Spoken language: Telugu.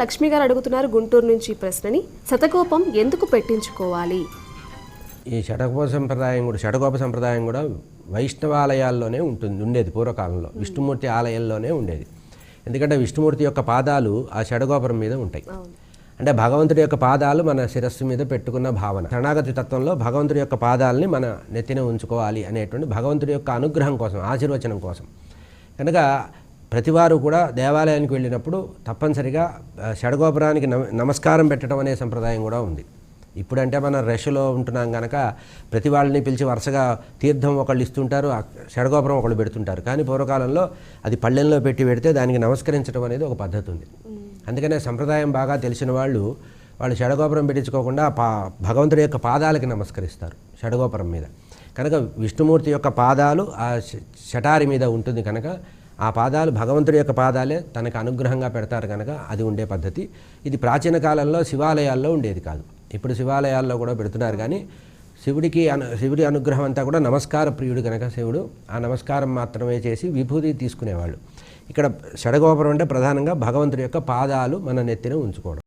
లక్ష్మి గారు అడుగుతున్నారు గుంటూరు నుంచి ఈ ప్రశ్నని. శతకోపం ఎందుకు పెట్టించుకోవాలి? ఈ షటకోప సంప్రదాయం కూడా షటకోప సంప్రదాయం కూడా వైష్ణవాలయాల్లోనే ఉంటుంది ఉండేది పూర్వకాలంలో. విష్ణుమూర్తి ఆలయంలోనే ఉండేది. ఎందుకంటే విష్ణుమూర్తి యొక్క పాదాలు ఆ షడగోపురం మీద ఉంటాయి. అంటే భగవంతుడి యొక్క పాదాలు మన శిరస్సు మీద పెట్టుకున్న భావన. శరణాగతి తత్వంలో భగవంతుడి యొక్క పాదాలని మన నెత్తిన ఉంచుకోవాలి అనేటువంటి భగవంతుడి యొక్క అనుగ్రహం కోసం ఆశీర్వచనం కోసం. కనుక ప్రతివారు కూడా దేవాలయానికి వెళ్ళినప్పుడు తప్పనిసరిగా షడగోపురానికి నమ- నమస్కారం పెట్టడం అనే సంప్రదాయం కూడా ఉంది. ఇప్పుడంటే మనం రష్లో ఉంటున్నాం కనుక ప్రతి వాళ్ళని పిలిచి వరుసగా తీర్థం ఒకళ్ళు ఇస్తుంటారు షడగోపురం ఒకళ్ళు పెడుతుంటారు. కానీ పూర్వకాలంలో అది పళ్ళెంలో పెట్టి పెడితే దానికి నమస్కరించడం అనేది ఒక పద్ధతి ఉంది. అందుకనే సంప్రదాయం బాగా తెలిసిన వాళ్ళు వాళ్ళు షడగోపురం పెట్టించుకోకుండా పా భగవంతుడి యొక్క పాదాలకి నమస్కరిస్తారు షడగోపురం మీద. కనుక విష్ణుమూర్తి యొక్క పాదాలు ఆ శటారి మీద ఉంటుంది కనుక ఆ పాదాలు భగవంతుడి యొక్క పాదాలే తనకు అనుగ్రహంగా పెడతారు కనుక అది ఉండే పద్ధతి. ఇది ప్రాచీన కాలంలో శివాలయాల్లో ఉండేది కాదు. ఇప్పుడు శివాలయాల్లో కూడా పెడుతున్నారు కానీ శివుడికి అను శివుడి అనుగ్రహం అంతా కూడా నమస్కార ప్రియుడు కనుక శివుడు ఆ నమస్కారం మాత్రమే చేసి విభూతి తీసుకునేవాళ్ళు. ఇక్కడ షడగోపురం అంటే ప్రధానంగా భగవంతుడి యొక్క పాదాలు మన నెత్తిన ఉంచుకోవడం.